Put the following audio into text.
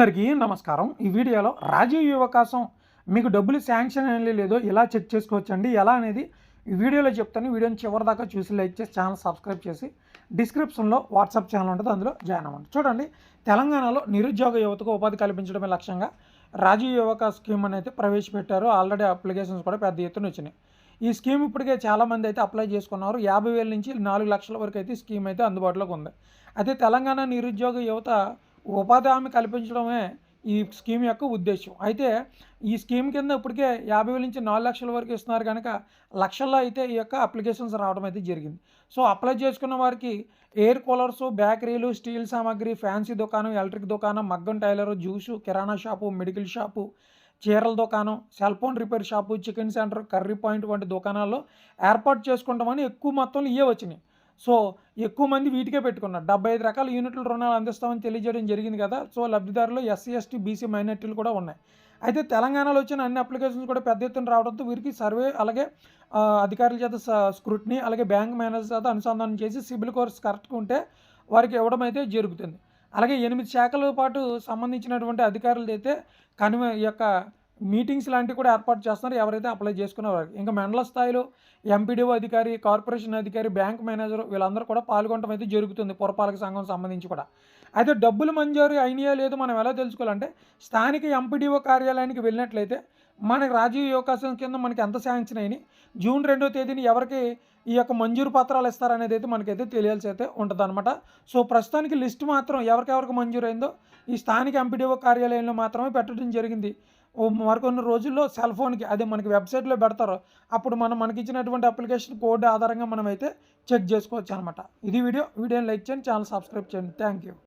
అందరికీ నమస్కారం. ఈ వీడియోలో రాజీవ్ యువకాశం మీకు డబ్బులు శాంక్షన్ అనేది లేదో ఎలా చెక్ చేసుకోవచ్చండి ఎలా అనేది ఈ వీడియోలో చెప్తాను. వీడియోని చివరి దాకా చూసి లైక్ చేసి ఛానల్ సబ్స్క్రైబ్ చేసి డిస్క్రిప్షన్లో వాట్సాప్ ఛానల్ ఉంటుంది అందులో జాయిన్ అవ్వండి. చూడండి తెలంగాణలో నిరుద్యోగ యువతకు ఉపాధి కల్పించడమే లక్ష్యంగా రాజీవ్ యువక స్కీమ్ అనేది ప్రవేశపెట్టారు. ఆల్రెడీ అప్లికేషన్స్ కూడా పెద్ద ఎత్తున వచ్చినాయి. ఈ స్కీమ్ ఇప్పటికే చాలామంది అయితే అప్లై చేసుకున్నారు. యాభై వేల నుంచి నాలుగు లక్షల వరకు అయితే స్కీమ్ అయితే అందుబాటులోకి ఉంది. అయితే తెలంగాణ నిరుద్యోగ యువత ఉపాధి హామీ కల్పించడమే ఈ స్కీమ్ యొక్క ఉద్దేశం అయితే ఈ స్కీమ్ కింద ఇప్పటికే యాభై వేల నుంచి నాలుగు లక్షల వరకు ఇస్తున్నారు కనుక లక్షల్లో అయితే ఈ యొక్క అప్లికేషన్స్ రావడం అయితే జరిగింది. సో అప్లై చేసుకున్న వారికి ఎయిర్ కూలర్స్ బేకరీలు స్టీల్ సామాగ్రి ఫ్యాన్సీ దుకాణం ఎలక్ట్రిక్ దుకాణం మగ్గం tailor juice kirana shop medical shop చీరల దుకాణం cell phone repair shop chicken centre curry point వంటి దుకాణాల్లో ఏర్పాటు చేసుకుంటామని ఎక్కువ మొత్తంలో ఇవే వచ్చినాయి. సో ఎక్కువ మంది వీటికే పెట్టుకున్నారు. డెబ్బై ఐదు రకాల యూనిట్ల రుణాలు అందిస్తామని తెలియజేయడం జరిగింది కదా. సో లబ్ధిదారులు ఎస్సీ ఎస్టీ బీసీ మైనార్టీలు కూడా ఉన్నాయి. అయితే తెలంగాణలో వచ్చిన అన్ని అప్లికేషన్స్ కూడా పెద్ద ఎత్తున రావడంతో వీరికి సర్వే అలాగే అధికారుల చేత స్క్రూట్ని అలాగే బ్యాంక్ మేనేజర్ చేత అనుసంధానం చేసి సిబిల్ కోర్స్ కరెక్ట్గా ఉంటే వారికి ఇవ్వడం అయితే జరుగుతుంది. అలాగే ఎనిమిది శాఖల పాటు సంబంధించినటువంటి అధికారులు అయితే యొక్క మీటింగ్స్ లాంటివి కూడా ఏర్పాటు చేస్తున్నారు. ఎవరైతే అప్లై చేసుకున్నారో ఇంకా మండల స్థాయిలో ఎంపీడీఓ అధికారి కార్పొరేషన్ అధికారి బ్యాంక్ మేనేజర్ వీళ్ళందరూ కూడా పాల్గొనడం అయితే జరుగుతుంది పురపాలక సంఘం సంబంధించి కూడా. అయితే డబ్బులు మంజూరు అయినాయో లేదో మనం ఎలా తెలుసుకోవాలంటే స్థానిక ఎంపీడీఓ కార్యాలయానికి వెళ్ళినట్లయితే మనకి రాజీవ్ అవకాశం కింద మనకి ఎంత శాంక్షన్ అయినాయి జూన్ రెండో తేదీని ఎవరికి ఈ యొక్క మంజూరు పత్రాలు ఇస్తారనేది అయితే మనకైతే తెలియాల్సి అయితే ఉంటుంది అనమాట సో ప్రస్తుతానికి లిస్ట్ మాత్రం ఎవరికెవరికి మంజూరైందో ఈ స్థానిక ఎంపీడీఓ కార్యాలయంలో మాత్రమే పెట్టడం జరిగింది. మరికొన్ని రోజుల్లో సెల్ ఫోన్కి అదే మనకి వెబ్సైట్లో పెడతారు. అప్పుడు మనం మనకి ఇచ్చినటువంటి అప్లికేషన్ కోడ్ ఆధారంగా మనం అయితే చెక్ చేసుకోవచ్చు అనమాట ఇది వీడియో. వీడియోని లైక్ చేయండి ఛానల్ సబ్స్క్రైబ్ చేయండి. Thank you.